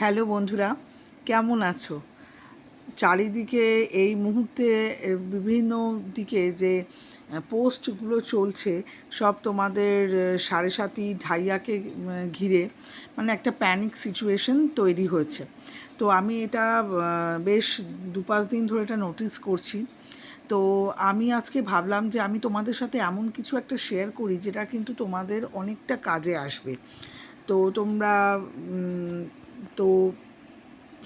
Hello বন্ধুরা, কেমন আছো? চারিদিকে এই মুহূর্তে বিভিন্ন দিকে যে পোস্টগুলো চলছে, সব তোমাদের সাড়ে সাতি ঢাইয়াকে ঘিরে মানে একটা প্যানিক সিচুয়েশন তৈরি হয়েছে। তো আমি এটা বেশ দু পাঁচ দিন ধরে এটা নোটিস করছি। তো আমি আজকে ভাবলাম যে, আমি তোমাদের সাথে এমন কিছু একটা শেয়ার করি, যেটা কিন্তু তোমাদের অনেকটা কাজে আসবে। তো তোমরা তো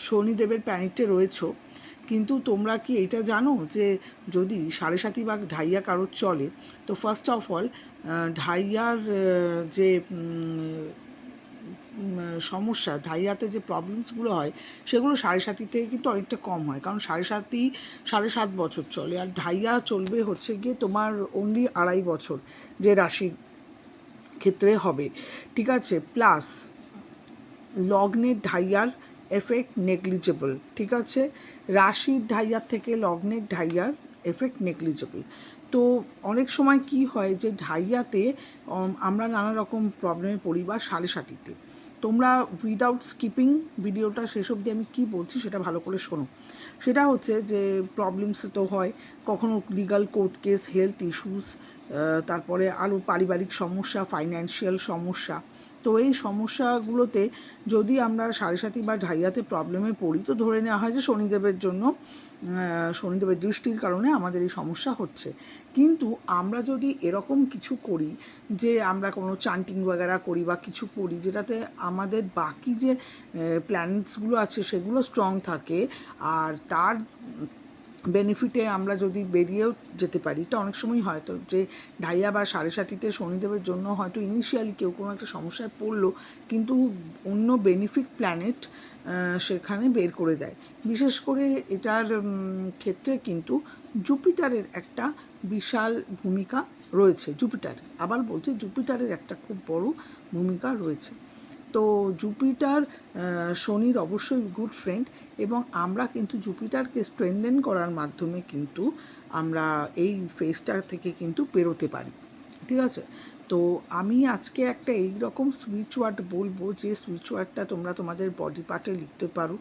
শনিদেবের প্যানিকটে রয়েছো। কিন্তু তোমরা কি এটা জানো যে যদি সাড়ে সাতি বা ঢাইয়া কারোর চলে, তো ফার্স্ট অফ অল ঢাইয়ার যে সমস্যা, ঢাইয়াতে যে প্রবলেমসগুলো হয়, সেগুলো সাড়ে সাতিতে কিন্তু অনেকটা কম হয়। কারণ সাড়ে সাতি সাড়ে সাত বছর চলে, আর ঢাইয়া চলবে হচ্ছে গিয়ে তোমার অনলি আড়াই বছর যে রাশির ক্ষেত্রে হবে। ঠিক আছে? প্লাস লগ্নের ঢাইয়ার এফেক্ট নেগলিজেবল ঠিক আছে? রাশির ঢাইয়ার থেকে লগ্নের ঢাইয়ার এফেক্ট নেগলিজেবল তো অনেক সময় কি হয় যে ঢাইয়াতে আমরা নানা রকম প্রবলেমে পড়ি বা সাড়ে সাতিতে তোমরা উইদাউট স্কিপিং ভিডিওটা শেষ অবধি আমি কী বলছি সেটা ভালো করে শোনো। সেটা হচ্ছে যে প্রবলেমস তো হয়, কখনো legal court case health issues তারপরে আরও পারিবারিক সমস্যা ফাইন্যান্সিয়াল সমস্যা তো এই সমস্যাগুলোতে যদি আমরা সাড়ে সাতি বা ঢাইয়াতে প্রবলেমে পড়ি, তো ধরে নেওয়া হয় যে শনিদেবের জন্য শনিদেবের দৃষ্টির কারণে আমাদের এই সমস্যা হচ্ছে। কিন্তু আমরা যদি এরকম কিছু করি যে আমরা কোনো চান্টিং বাগেরা করি বা কিছু করি যেটাতে আমাদের বাকি যে প্ল্যানেটসগুলো আছে সেগুলো স্ট্রং থাকে, আর তার বেনিফিটে আমরা যদি বেরিয়েও যেতে পারি, এটা অনেক সময় হয়তো যে ঢাইয়া বা সাড়ে সাতিতে শনিদেবের জন্য হয়তো ইনিশিয়ালি কেউ কোনো একটা সমস্যায় পড়ল, কিন্তু অন্য বেনিফিট প্ল্যানেট সেখানে বের করে দেয়। বিশেষ করে এটার ক্ষেত্রে কিন্তু জুপিটারের একটা বিশাল ভূমিকা রয়েছে, জুপিটার। আবার বলছি, জুপিটারের একটা খুব বড় ভূমিকা রয়েছে। তো জুপিটার শনির অবশ্যই গুড ফ্রেন্ড এবং আমরা কিন্তু জুপিটারকে স্ট্রেনদেন করার মাধ্যমে কিন্তু আমরা এই ফেজটা থেকে কিন্তু পেরোতে পারি। ঠিক আছে? তো আমি আজকে একটা এই রকম সুইচ ওয়ার্ড বলব যে সুইচ ওয়ার্ডটা তোমরা তোমাদের বডি পার্টে লিখতে পারো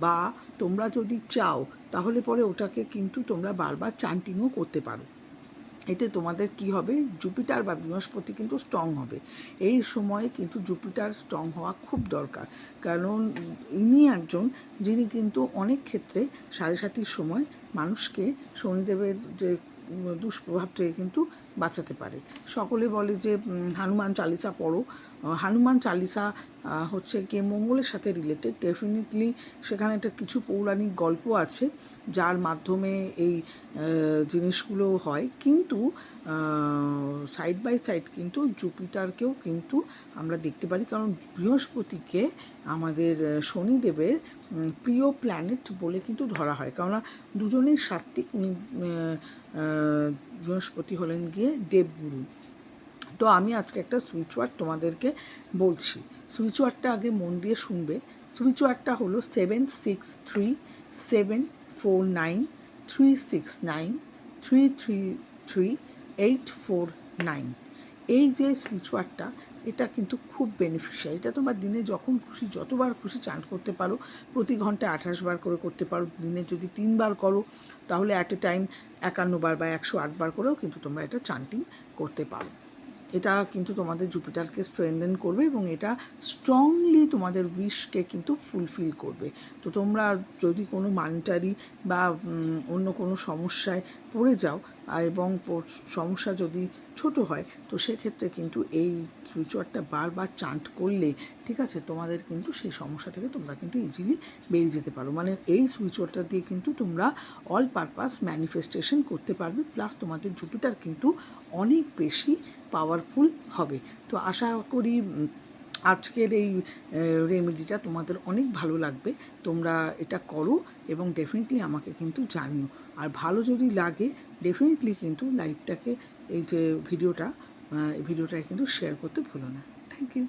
বা তোমরা যদি চাও তাহলে পরে ওটাকে কিন্তু তোমরা বারবার চান্টিংও করতে পারো। এতে তোমাদের কি হবে? জুপিটার বা বৃহস্পতি কিন্তু স্ট্রং হবে। এই সময়ে কিন্তু জুপিটার স্ট্রং হওয়া খুব দরকার। কারণ ইনি একজন যিনি কিন্তু অনেক ক্ষেত্রে সাড়ে সাতির সময় মানুষকে শনিদেবের যে দুষ্প্রভাব থেকে কিন্তু বাঁচাতে পারে। সকলে বলে যে হনুমান চালিসা পড়ো। হনুমান চালিসা হচ্ছে গিয়ে মঙ্গলের সাথে রিলেটেড ডেফিনেটলি সেখানে একটা কিছু পৌরাণিক গল্প আছে, যার মাধ্যমে এই জিনিসগুলো হয়। কিন্তু সাইড বাই সাইড কিন্তু জুপিটারকেও কিন্তু আমরা দেখতে পারি। কারণ বৃহস্পতিকে আমাদের শনিদেবের প্রিয় প্ল্যানেট বলে কিন্তু ধরা হয়। কেননা দুজনেই সাত্ত্বিক বৃহস্পতি হলেন গিয়ে দেবগুরু তো আমি আজকে একটা সুইচ ওয়ার্ড তোমাদেরকে বলছি। সুইচ ওয়ার্ডটা আগে মন দিয়ে শুনবে। সুইচ ওয়ার্ডটা হলো seven six three seven four nine three six nine three three three eight four nine এই যে সুইচ ওয়ার্ডটা এটা কিন্তু খুব বেনিফিশিয়াল এটা তোমার দিনে যখন খুশি, যতবার খুশি চান করতে পারো। প্রতি ঘন্টায় আঠাশ বার করে করতে পারো। দিনে যদি তিনবার করো, তাহলে অ্যাট এ টাইম একান্নবার বা একশো আটবার করেও কিন্তু তোমরা এটা চান্টিং করতে পারো। এটা কিন্তু তোমাদের জুপিটারকে স্ট্রেনদেন করবে এবং এটা স্ট্রংলি তোমাদের উইশকে কিন্তু ফুলফিল করবে। তো তোমরা যদি কোনো মানিটারি বা অন্য কোনো সমস্যায় পড়ে যাও এবং সমস্যা যদি ছোট হয়, তো সেক্ষেত্রে কিন্তু এই সুইচওয়ার্ডটা বারবার চান্ট করলে, ঠিক আছে, তোমাদের কিন্তু সেই সমস্যা থেকে তোমরা কিন্তু ইজিলি বেরিয়ে যেতে পারো। মানে এই সুইচওয়ার্ডটা দিয়ে কিন্তু তোমরা অল পারপাস ম্যানিফেস্টেশন করতে পারবে প্লাস তোমাদের জুপিটার কিন্তু অনেক বেশি পাওয়ারফুল হবে। তো আশা করি আজকের এই রেমেডিটা তোমাদের অনেক ভালো লাগবে। তোমরা এটা করো এবং ডেফিনেটলি আমাকে কিন্তু জানিও। আর ভালো যদি লাগে ডেফিনেটলি কিন্তু লাইভটাকে এই যে ভিডিওটা আহ, এই ভিডিওটা কিন্তু শেয়ার করতে ভুলো না। Thank you